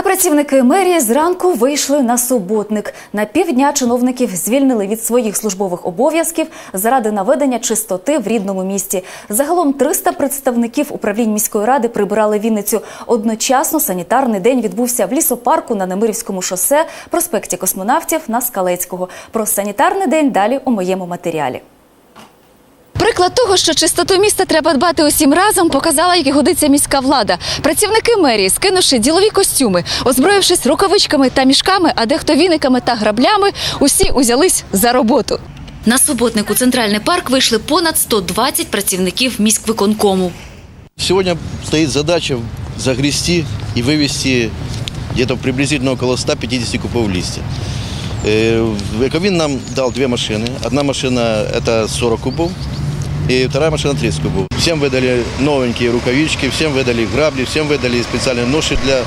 А працівники мерії зранку вийшли на суботник. На півдня чиновників звільнили від своїх службових обов'язків заради наведення чистоти в рідному місті. Загалом 300 представників управлінь міської ради прибирали Вінницю. Одночасно санітарний день відбувся в лісопарку на Немирівському шосе, проспекті космонавтів на Скалецького. Про санітарний день далі у моєму матеріалі. Приклад того, що чистоту міста треба дбати усім разом, показала, як і годиться міська влада. Працівники мерії, скинувши ділові костюми, озброївшись рукавичками та мішками, а дехто віниками та граблями, усі узялись за роботу. На суботнику центральний парк вийшли понад 120 працівників міськвиконкому. Сегодня стоит задача загрести и вывести где-то приблизительно около 150 кубов листья. Э, Эковин нам дал две машины. Одна машина – это 40 кубов, и вторая машина 30 кубов. Всем выдали новенькие рукавички, всем выдали грабли, всем выдали специальные ноши для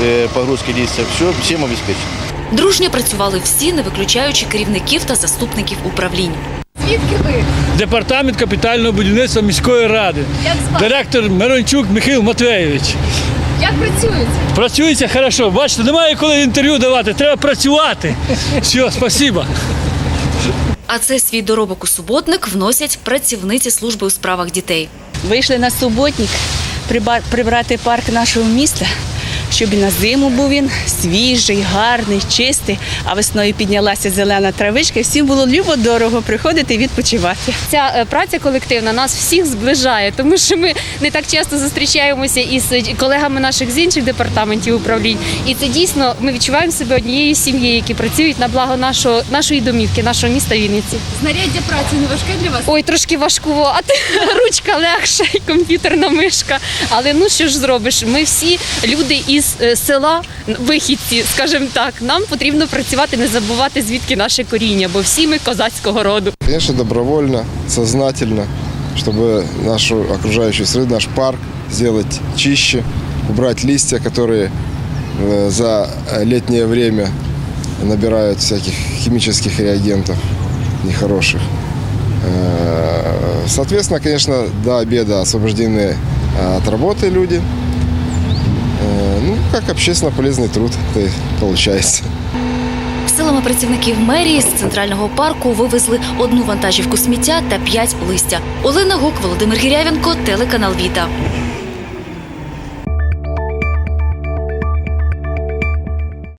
э, погрузки листьев. Все, всем обеспечено. Дружньо працювали всі, не виключаючи керівників та заступників управлінь. Звідки ви? Департамент капітального будівництва міської ради. Як звати? Директор Мирончук Михайло Матвеєвич. Як працюють? Працюється хорошо. Бачите, немає коли інтерв'ю давати, треба працювати. Все, спасибо. А це свій доробок у суботник вносять працівниці служби у справах дітей. Вийшли на суботник прибрати парк нашого міста, щоб і на зиму був він свіжий, гарний, чистий, а весною піднялася зелена травичка, і всім було любо дорого приходити і відпочивати. Ця е, праця колективна нас всіх зближає, тому що ми не так часто зустрічаємося із е, колегами наших з інших департаментів управлінь. І це дійсно ми відчуваємо себе однією сім'єю, які працюють на благо нашого нашої домівки, нашого міста Вінниці. Знаряддя праці не важке для вас? Ой, трошки важкувато, ручка легша і комп'ютерна мишка. Але ну що ж зробиш? Ми всі люди із е, села, вихідці, скажімо так. Нам потрібно працювати, не забувати звідки наше коріння, бо всі ми козацького роду. Конечно, добровольно, сознательно, чтобы нашу окружающую среду, наш парк сделать чище, убрать листья, которые э, за летнее время набирают всяких химических реагентов нехороших. Э, Соответственно, конечно, до обеда освобождены э, от работы люди. Э, Ну, как общественно полезный труд это и получается. Силами працівників мерії з центрального парку вивезли одну вантажівку сміття та п'ять листя. Олена Гук, Володимир Гірявенко, телеканал Віта.